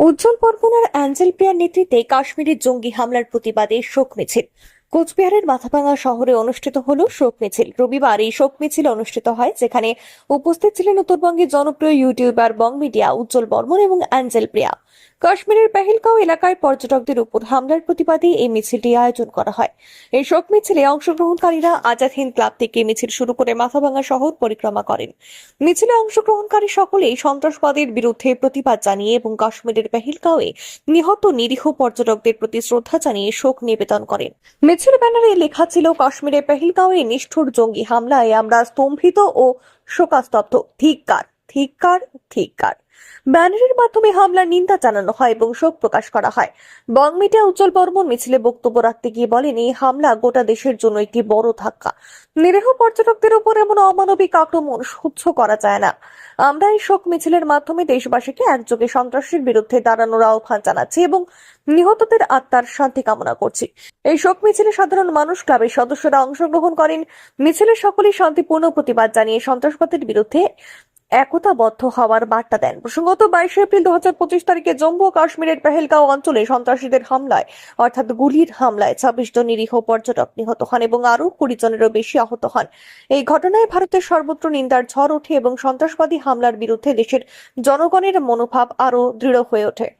উজ্জ্বল পরগনার অ্যাঞ্জেল প্রিয়ার নেতৃত্বে কাশ্মীরের জঙ্গি হামলার প্রতিবাদে শোক মিছিল। কোচবিহারের মাথাভাঙা শহরে অনুষ্ঠিত হলো শোক মিছিল। রবিবার এই শোক মিছিল অনুষ্ঠিত হয়, যেখানে উপস্থিত ছিলেন উত্তরবঙ্গের জনপ্রিয় YouTuber Bong media Ujjwal Barman এবং অ্যাঞ্জেল প্রিয়া। কাশ্মীরের পেহেলগাঁও এলাকায় পর্যটকদের উপর হামলার প্রতিবাদে এই মিছিলটি আয়োজন করা হয়। এই শোক মিছিলে অংশগ্রহণকারীরা আজাদ হিন্দ ক্লাব থেকে মিছিল শুরু করে মাথাভাঙা শহর পরিক্রমা করেন। মিছিলে অংশগ্রহণকারী সকলেই সন্ত্রাসবাদের বিরুদ্ধে প্রতিবাদ জানিয়ে এবং কাশ্মীরের পেহেলগাঁওয়ে নিহত নিরীহ পর্যটকদের প্রতি শ্রদ্ধা জানিয়ে শোক নিবেদন করেন। মিছিল ব্যানারে লেখা ছিল কাশ্মীরে পেহেলগাঁওয়ে নিষ্ঠুর জঙ্গি হামলায় আমরা স্তম্ভিত ও শোকাস্তব্ধ। ধিক্কার। ধিক্কার ধিক্কার। ব্যানারের মাধ্যমে হামলার নিন্দা জানানো হয় এবং শোক প্রকাশ করা হয়। বং মিডিয়া উজ্জ্বল বর্মন মিছিলে বক্তব্য রাখতে গিয়ে বলেন, এই হামলা গোটা দেশের জন্য একটি বড় ধাক্কা। নিরীহ পর্যটকদের উপর এমন অমানবিক আক্রমণ সহ্য করা যায় না। আমরা এই শোক মিছিলের মাধ্যমে দেশবাসীকে একযোগে সন্ত্রাসের বিরুদ্ধে দাঁড়ানোর আহ্বান জানাচ্ছি এবং নিহতদের আত্মার শান্তি কামনা করছি। এই শোক মিছিলে সাধারণ মানুষ, ক্লাবের সদস্যরা অংশগ্রহণ করেন। মিছিলে সকলেই শান্তিপূর্ণ প্রতিবাদ জানিয়ে সন্ত্রাসবাদের বিরুদ্ধে একতাবদ্ধ হওয়ার বার্তা দেন। প্রসঙ্গত বাইশে এপ্রিল দু হাজার পঁচিশ তারিখে জম্মু ও কাশ্মীরের পেহেলগাঁও অঞ্চলে সন্ত্রাসীদের হামলায়, অর্থাৎ গুলির হামলায় ছাব্বিশ জন নিরীহ পর্যটক নিহত হন এবং আরও কুড়ি জনেরও বেশি আহত হন। এই ঘটনায় ভারতের সর্বত্র নিন্দার ঝড় ওঠে এবং সন্ত্রাসবাদী হামলার বিরুদ্ধে দেশের জনগণের মনোভাব আরও দৃঢ় হয়ে ওঠে।